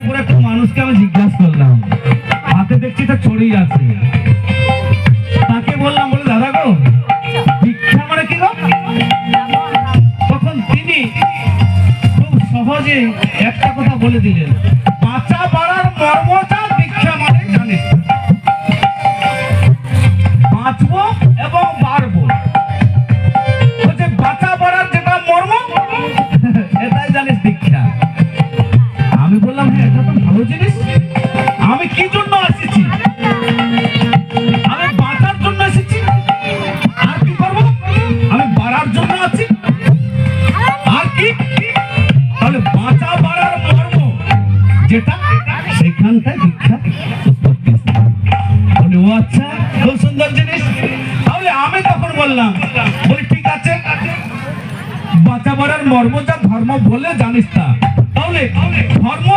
একটা মানুষকে আমি করলাম, হাতে দেখছি ছড়িয়ে তাকে বললাম, বলে, দাদা গো, ভিক্ষা মানে কি গো? তখন তিনি খুব সহজে একটা কথা বলে দিলেন, বাঁচা বাড়ার মর্মটা আচ্ছা খুব সুন্দর জিনিস। তাহলে আমি তখন বললাম, বলি, ঠিক আছে। বাঁচা বাড়ার মর্ম যা ধর্ম বলে জানিস তা। তাহলে ধর্ম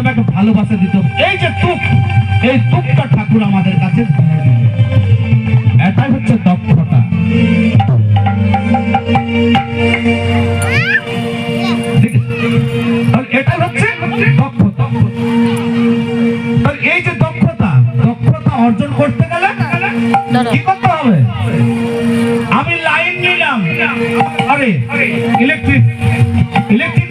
আমাকে ভালোবাসা দিতে। এই যে তুক, এই তুকটা ঠাকুর আমাদের কাছে এটাই হচ্ছে দক্ষতা। আমি লাইন নিলাম। আরে, ইলেকট্রিক ইলেকট্রিক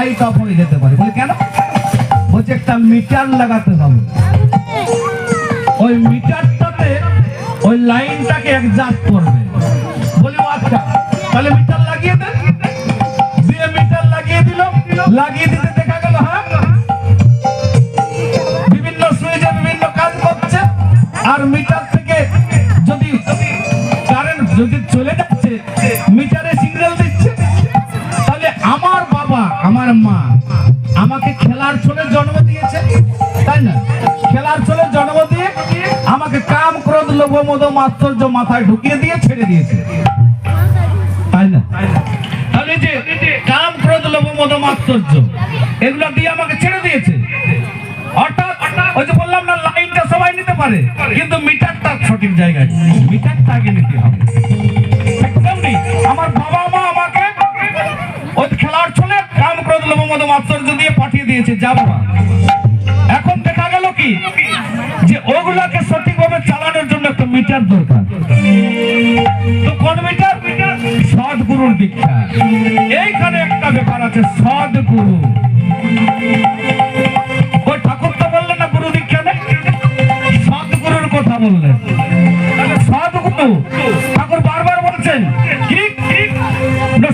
কোনো তখনই যেতে পারে। বলে, কেন? বলছে, একটা মিটার লাগাতে হবে। ওই মিটারটাতে ওই লাইনটাকে একজাত করবে। বলি আচ্ছা তাহলে মিটার লাগিয়ে দেন। দিয়ে মিটার লাগিয়ে দিল, লাগিয়ে দিতে মদ মাত্সর্য মাথায় ঢুকিয়ে দিয়ে ছেড়ে দিয়েছে। তাই না? ওই যে বললাম না, লাইনটা সবাই নিতে পারে, কিন্তু সঠিক জায়গায় নিতে হবে। আমার বাবা মা আমাকে ওই খেলার ছলে কাম ক্রোধ লোভ মদ মাত্সর্য দিয়ে পাঠিয়ে দিয়েছে। যা বাবা। মিটার দরকার। সদ্গুরুর দীক্ষা। এইখানে একটা ব্যাপার আছে, সদ্গুরু। ওই ঠাকুর তো বললেন না, গুরু দীক্ষা নেই? সদ্গুরুর কথা বললেন। সদ্গুরু, ঠাকুর বারবার বলছেন, কি?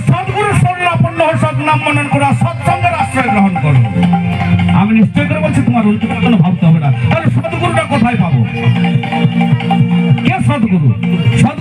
সদ্গুরু স্বর্ণাপন্ন সৎনাম মনন করা সৎসঙ্গের আশ্রয় গ্রহণ করো। আমি নিশ্চয় করে বলছি, তোমার উল্টো কোনো ভাবতে হবে না। তাহলে সদ্গুরুটা কোথায় পাবো?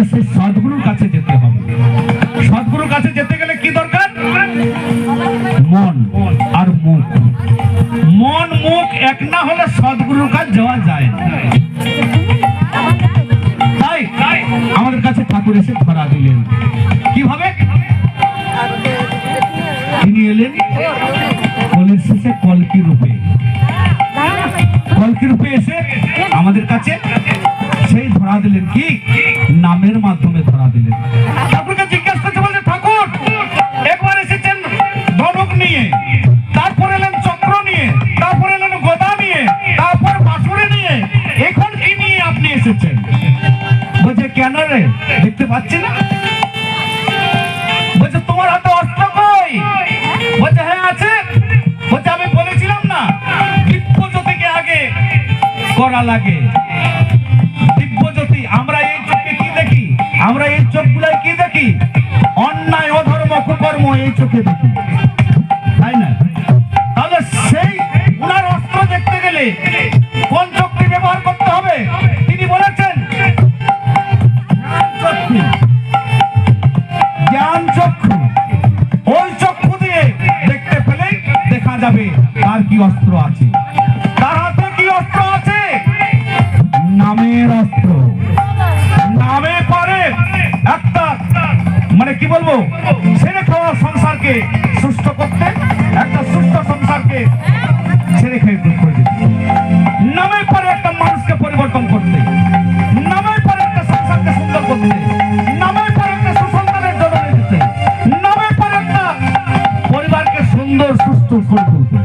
তাহলে সেই সদ্গুরুর কাছে যেতে হবে। সদ্গুরুর কাছে যেতে গেলে কি দরকার? মন আর মুখ। মন, মুখ এক না হলে সদ্গুরুর কাছে যাওয়া যায় তাই আমাদের কাছে ঠাকুর এসে ধরা দিলেন। কীভাবে? তিনি এলেন কলের শেষে কলকি রূপে। কলকি রূপে এসে আমাদের কাছে সেই ধরা দিলেন। কি? নামের মাধ্যমে ধরা দিলেন ঠাকুরকে জিজ্ঞাসা বলছে, ঠাকুর, একবার এসেছেন ধনুক নিয়ে, তারপর এলেন চক্র নিয়ে, তারপর এলেন গোদা নিয়ে, তারপর নিয়ে, এখন কি নিয়ে আপনি এসেছেন? বলছে, কেন রে? দেখতে পাচ্ছি না। বলছে, তোমার হাতে বলছে হ্যাঁ আছে। বলছে, আমি বলেছিলাম না থেকে আগে লাগে। আমরা এই চোখগুলাই কি দেখি? অন্যায়, অধর্ম, কুকর্ম এই চোখে দেখি। তাই না? তাহলে সেই উনার অস্ত্র দেখতে গেলে কোন চোখটি ব্যবহার করতে হবে? তিনি বলেছেন জ্ঞান চক্ষু। ওই চক্ষু দিয়ে দেখতে পেলেই দেখা যাবে তার কি অস্ত্র আছে। সমাজকে সুস্থ করতে, একটা সুস্থ সংসারকে ছেড়ে খেয়ে দূর করে দিতে নামের পরে একটা মানুষকে পরিবর্তন করতে, নামের পরে একটা সংসারকে সুন্দর করতে, নামের পরে একটা সুসন্তানের জন্ম দিতে নামের পরে একটা পরিবারকে সুন্দর, সুস্থ করে তুলতে।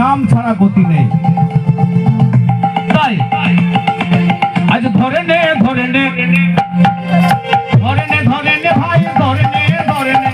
নাম ছাড়া গতি নেই। তাই, আজ ধরে নে ধরে নে। ধরে নে ধরে নে ভাই, ধরে নে ধরে নে।